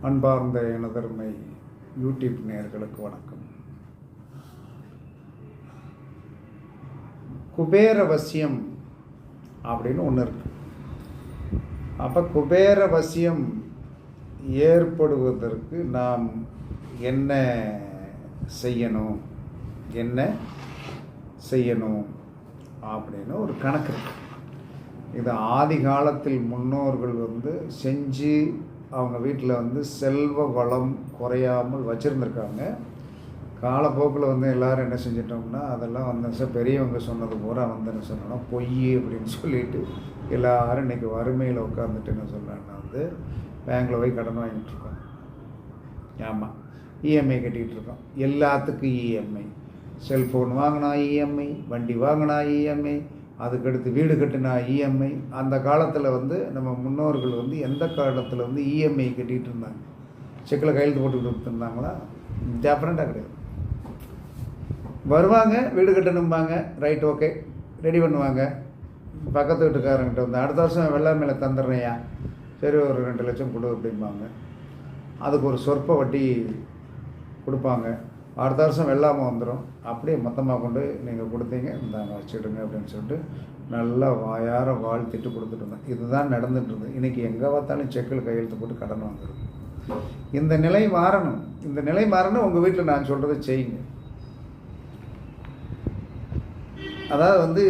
அன்பார்ந்த எனதருமை யூடியூப் நேயர்களுக்கு வணக்கம். குபேரவசியம் அப்படின்னு ஒன்று இருக்கு. அப்போ குபேரவசியம் ஏற்படுவதற்கு நாம் என்ன செய்யணும்? என்ன செய்யணும்? அப்படின்னு ஒரு கணக்கு இருக்கு. இது ஆதி காலத்தில் முன்னோர்கள் வந்து செஞ்சு அவங்க வீட்டில் வந்து செல்வ வளம் குறையாமல் வச்சுருந்துருக்காங்க. காலப்போக்கில் வந்து எல்லோரும் என்ன செஞ்சிட்டோம்னா அதெல்லாம் வந்து பெரியவங்க சொன்னது பூரா வந்து என்ன சொன்னோன்னா பொய் அப்படின்னு சொல்லிட்டு எல்லாரும் இன்றைக்கி வறுமையில் உட்காந்துட்டு என்ன சொல்கிறேன்னா வந்து பேங்க்கில் போய் கடன் வாங்கிட்டு இருக்கோம். ஆமாம் இஎம்ஐ கட்டிகிட்டு இருக்கோம். எல்லாத்துக்கும் இஎம்ஐ. செல்ஃபோன் வாங்கினா இஎம்ஐ வண்டி வாங்கினா இஎம்ஐ அதுக்கடுத்து வீடு கட்டினா இஎம்ஐ அந்த காலத்தில் வந்து நம்ம முன்னோர்கள் வந்து எந்த காலத்தில் வந்து இஎம்ஐ கட்டிகிட்டு இருந்தாங்க? செக்கில் கையெழுத்து போட்டு கொடுத்துருந்தாங்களா? டெஃபரெண்ட்டாக கிடையாது. வருவாங்க வீடு கட்டணும்பாங்க. ரைட் ஓகே ரெடி பண்ணுவாங்க. பக்கத்து வீட்டுக்காரங்கிட்ட வந்து அடுத்த வருஷம் வெள்ளை மேலே தந்துடுறேயா சரி ஒரு ரெண்டு லட்சம் கொடு அப்படிம்பாங்க. அதுக்கு ஒரு சொற்ப வட்டி கொடுப்பாங்க. அடுத்த வருஷம் வெள்ளாமல் வந்துடும் அப்படியே மொத்தமாக கொண்டு நீங்கள் கொடுத்தீங்க. இந்தாங்க வச்சுடுங்க அப்படின்னு சொல்லிட்டு நல்லா வாயார வாழ்த்திட்டு கொடுத்துட்டு இருந்தேன். இதுதான் நடந்துட்டு இருந்தது. இன்றைக்கி எங்கே பார்த்தாலும் செக்கில் கையெழுத்து போட்டு கடன் வந்துடும் இந்த நிலை மாறணும். இந்த நிலை மாறணும். உங்கள் வீட்டில் நான் சொல்கிறத செய்யுங்க. அதாவது வந்து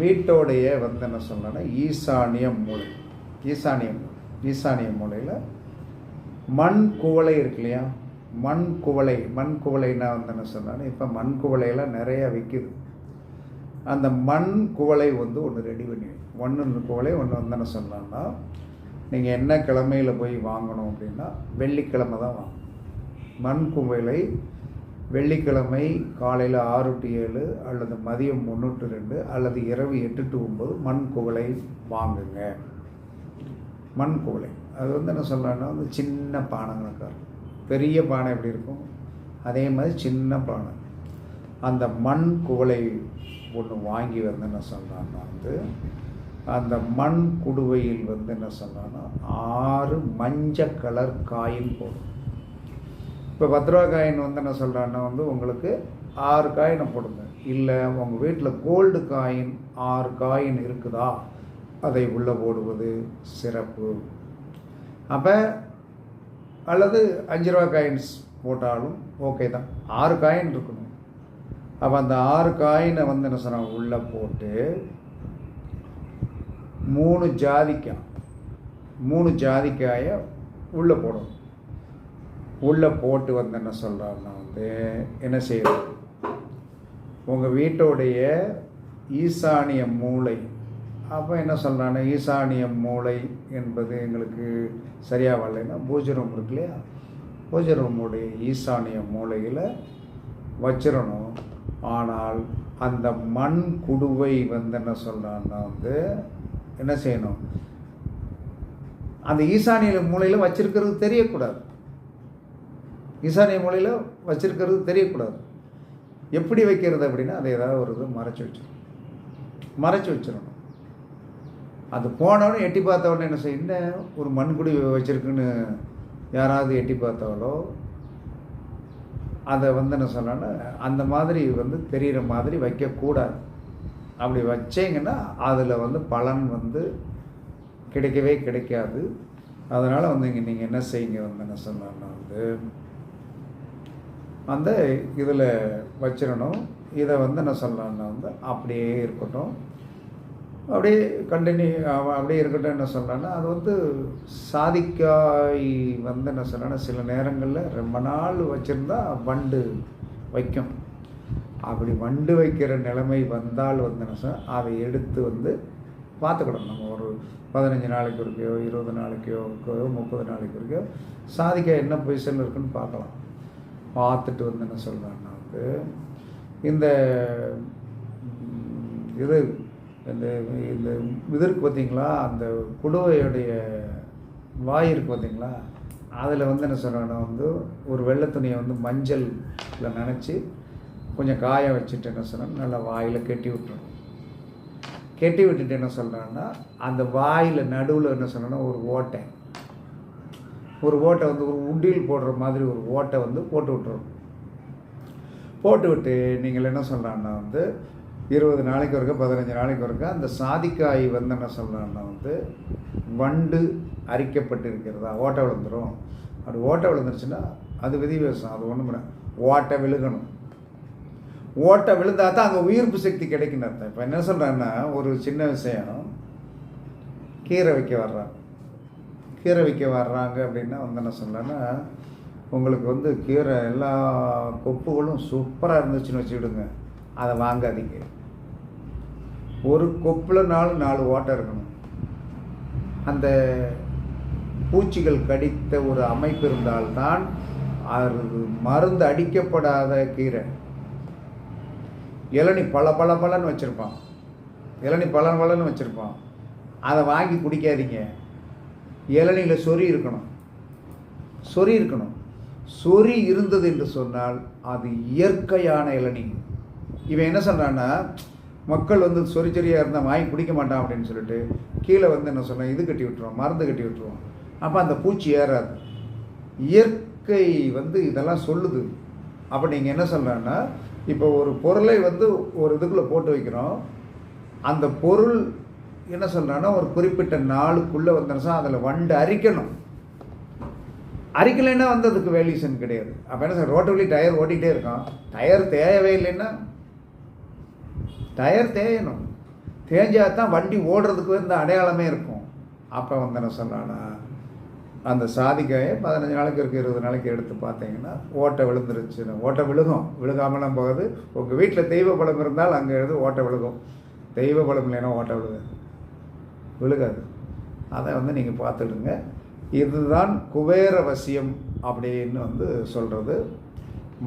வீட்டோடைய வந்து என்ன சொல்லணும்னா ஈசானிய மூளை. ஈசானிய மூளை. ஈசானிய மூலையில் மண் குவளை இருக்கு இல்லையா? மண் குவளை மண் குவளைன்னா வந்து என்ன சொன்னாலும் இப்போ மண் குவளையெல்லாம் நிறையா விற்கிது அந்த மண் குவளை வந்து ஒன்று ரெடி பண்ணி ஒன்று குவளை ஒன்று வந்து என்ன சொன்னான்னா நீங்கள் என்ன கிழமையில் போய் வாங்கணும் அப்படின்னா வெள்ளிக்கிழமை தான் வாங்கணும். மண் குவளை வெள்ளிக்கிழமை காலையில் ஆறு டு ஏழு அல்லது மதியம் ஒன்று டு ரெண்டு அல்லது இரவு எட்டு டு ஒம்பது மண் குவளை வாங்குங்க. மண் குவளை. அது வந்து என்ன சொல்லலாம்னா வந்து சின்ன பானங்களுக்காக இருக்கும் பெரிய பானை எப்படி இருக்கும்? அதே மாதிரி சின்ன பானை. அந்த மண் குவளை ஒன்று வாங்கி வந்து என்ன சொல்கிறான்னா வந்து அந்த மண் குடுவையில் வந்து என்ன சொல்கிறான்னா ஆறு மஞ்சள் கலர் காயின் போடும். இப்போ பத்து ரூபா காயின் வந்து என்ன சொல்கிறான்னா வந்து உங்களுக்கு ஆறு காயினை போடுங்க. இல்லை உங்கள் வீட்டில் கோல்டு காயின் ஆறு காயின் இருக்குதா? அதை உள்ளே போடுவது சிறப்பு. அப்போ அல்லது அஞ்சு ரூபா காயின்ஸ் போட்டாலும் ஓகே தான். ஆறு காயின் இருக்கணும். அப்போ அந்த ஆறு காயினை வந்து என்ன சொன்னாங்க? உள்ளே போட்டு மூணு ஜாதிக்காய் மூணு ஜாதிக்காயை உள்ளே போடணும். உள்ளே போட்டு வந்து என்ன சொல்கிறாருன்னா வந்து என்ன செய்யணும்? உங்கள் வீட்டோடைய ஈசானிய மூளை அப்போ என்ன சொல்கிறானே ஈசானிய மூளை என்பது எங்களுக்கு சரியாக வரலைன்னா பூஜை ரூம் இருக்கு இல்லையா? பூஜை ரூமுடைய ஈசானிய மூலையில் வச்சிடணும். ஆனால் அந்த மண் குடுவை வந்து என்ன சொல்கிறான்னா வந்து என்ன செய்யணும்? அந்த ஈசானிய மூலையில் வச்சிருக்கிறது தெரியக்கூடாது. ஈசானிய மூலையில் வச்சிருக்கிறது தெரியக்கூடாது. எப்படி வைக்கிறது அப்படின்னா அதை ஏதாவது ஒரு இது மறைச்சி வச்சிடணும். மறைச்சி வச்சிடணும். அது போனோடனே எட்டி பார்த்தவொடனே என்ன செய்ய என்ன ஒரு மண்குடி வச்சுருக்குன்னு யாராவது எட்டி பார்த்தாலோ அதை வந்து என்ன சொன்னோன்னா அந்த மாதிரி வந்து தெரிகிற மாதிரி வைக்கக்கூடாது. அப்படி வச்சிங்கன்னா அதில் வந்து பலன் வந்து கிடைக்கவே கிடைக்காது. அதனால் வந்து இங்கே நீங்கள் என்ன செய்யுங்க வந்து என்ன சொல்லணும்னா வந்து அந்த இதில் வச்சிடணும் இதை வந்து என்ன சொல்லலாம்னா வந்து அப்படியே இருக்கட்டும். அப்படியே கண்டினியூ அப்படியே இருக்கட்டும் என்ன சொல்கிறேன்னா அது வந்து சாதிக்காய் வந்து என்ன சொல்கிறேன்னா சில நேரங்களில் ரொம்ப நாள் வச்சுருந்தா வண்டு வைக்கும். அப்படி வண்டு வைக்கிற நிலைமை வந்தால் வந்து என்ன சொன்னால் அதை எடுத்து வந்து பார்த்துக்கிடணும் நம்ம ஒரு பதினஞ்சு நாளைக்கு ஒருக்கையோ இருபது நாளைக்கோ முப்பது நாளைக்கு ஒருக்கையோ சாதிக்காய் என்ன பொசிஷனில் இருக்குன்னு பார்க்கலாம். பார்த்துட்டு வந்து என்ன சொல்கிறாங்கன்னா இந்த இது இந்த இந்த இது இருக்கு பார்த்தீங்களா? அந்த குடுவையுடைய வாய் இருக்கு பார்த்தீங்களா? அதில் வந்து என்ன சொல்கிறாங்கன்னா வந்து ஒரு வெள்ளை துணியை வந்து மஞ்சளில் நனைச்சி கொஞ்சம் காய வச்சுட்டு என்ன சொன்னால் நல்லா வாயில் கெட்டி விட்டுறணும். கெட்டி விட்டுட்டு என்ன சொல்கிறான்னா அந்த வாயில் நடுவில் என்ன சொல்கிறேன்னா ஒரு ஓட்டை. ஒரு ஓட்டை வந்து ஒரு உண்டியில் போடுற மாதிரி ஒரு ஓட்டை வந்து போட்டு விட்டுரும் போட்டு விட்டு நீங்கள் என்ன சொல்கிறாங்கன்னா வந்து இருபது நாளைக்கு ஒருக்க பதினஞ்சு நாளைக்கு ஒருக்க அந்த சாதிக்காய் வந்து என்ன சொல்கிறாங்கன்னா வந்து வண்டு அரிக்கப்பட்டு இருக்கிறதா ஓட்டை விழுந்துரும். அப்படி ஓட்டை விழுந்துருச்சுன்னா அது விதிவேசம் அது ஒன்றும் பண்ண ஓட்டை விழுகணும். ஓட்டை விழுந்தா தான் அங்கே உயிர்ப்பு சக்தி கிடைக்கும் அர்த்தம். இப்போ என்ன சொல்கிறேன்னா ஒரு சின்ன விஷயம். கீரை வைக்க வர்றாங்க. கீரை வைக்க வர்றாங்க அப்படின்னா வந்து என்ன சொல்கிறேன்னா உங்களுக்கு வந்து கீரை எல்லா கொப்புகளும் சூப்பராக இருந்துச்சுன்னு வச்சுக்கிடுங்க. அதை வாங்காதீங்க. ஒரு கொப்பில் நாலு நாலு ஓட்டை இருக்கணும். அந்த பூச்சிகள் கடித்த ஒரு அமைப்பு இருந்தால்தான் அது மருந்து அடிக்கப்படாத கீரை. இளநி பல பல பலன்னு வச்சுருப்பான். இளநி பலன் பலன்னு வச்சுருப்பான். அதை வாங்கி குடிக்காதீங்க. இளநியில் சொறி இருக்கணும். சொறி இருக்கணும். சொறி இருந்தது என்று சொன்னால் அது இயற்கையான இளநீ. இவன் என்ன சொல்கிறான்னா மக்கள் வந்து சொறி சொறியாக இருந்தால் வாங்கி குடிக்க மாட்டான் அப்படின்னு சொல்லிட்டு கீழே வந்து என்ன சொல்கிறான் இது கட்டி விட்டுருவோம் மருந்து கட்டி விட்டுருவோம். அப்போ அந்த பூச்சி ஏறாது. இயற்கை வந்து இதெல்லாம் சொல்லுது. அப்போ நீங்கள் என்ன சொல்கிறேன்னா இப்போ ஒரு பொருளை வந்து ஒரு இதுக்குள்ளே போட்டு வைக்கிறோம். அந்த பொருள் என்ன சொல்கிறான்னா ஒரு குறிப்பிட்ட நாளுக்குள்ளே வந்துருச்சா அதில் வண்டு அரிக்கணும். அரிக்கலைன்னா வந்து அதுக்கு வேல்யூஷன் கிடையாது. அப்போ என்ன சார் ரோட்டு வழி டயர் ஓட்டிகிட்டே இருக்கான். டயர் தேவையே இல்லைன்னா டயர் தேயணும். தேஞ்சால் தான் வண்டி ஓடுறதுக்கு இந்த அடையாளமே இருக்கும். அப்போ வந்து என்ன சொன்னான்னா அந்த சாதிக்காயை பதினஞ்சு நாளைக்கு இருக்குது இருபது நாளைக்கு எடுத்து பார்த்தீங்கன்னா ஓட்டை விழுந்துருச்சுன்னு ஓட்டை விழுகும். விழுகாமலாம் போகுது. உங்கள் வீட்டில் தெய்வ பலம் இருந்தால் அங்கே எழுது ஓட்டை விழுகும். தெய்வ பலம் இல்லைன்னா ஓட்டை விழுகாது. விழுகாது. அதை வந்து நீங்கள் பார்த்துடுங்க. இதுதான் குபேர வசியம் அப்படின்னு வந்து சொல்கிறது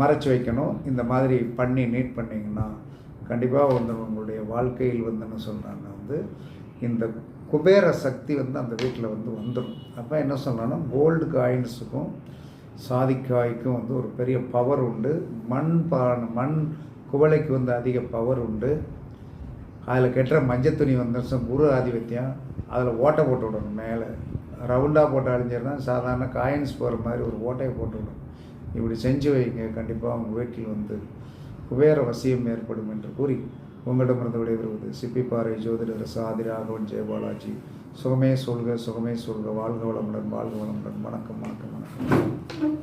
மறைச்சி வைக்கணும். இந்த மாதிரி பண்ணி நீட் பண்ணிங்கன்னா கண்டிப்பாக வந்து உங்களுடைய வாழ்க்கையில் வந்து என்ன சொல்கிறாங்க வந்து இந்த குபேர சக்தி வந்து அந்த வீட்டில் வந்து வந்துடும் அப்போ என்ன சொல்லணும்னா கோல்டு காயின்ஸுக்கும் சாதிக்காய்க்கும் வந்து ஒரு பெரிய பவர் உண்டு. மண் பா மண் குவளைக்கு வந்து அதிக பவர் உண்டு. அதில் கெட்டுற மஞ்சள் துணி வந்து குரு ஆதிபத்தியம். அதில் ஓட்டை போட்டு விடணும் மேலே. ரவுண்டாக போட்டு அழிஞ்சிருந்தா சாதாரண காயின்ஸ் போகிற மாதிரி ஒரு ஓட்டையை போட்டு விடணும். இப்படி செஞ்சு வைங்க கண்டிப்பாக உங்கள் வீட்டில் வந்து குபேர வசியம் ஏற்படும் என்று கூறி உங்களிடமிருந்து விடைபெறுவது சிப்பிப்பாறை ஜோதிடர் சாதி ராகவன் ஜெயபாலாஜி சுகமே சொல்க சுகமே சொல்க. வாழ்க வளமுடன் வாழ்க வளமுடன். வணக்கம் வணக்கம் வணக்கம்.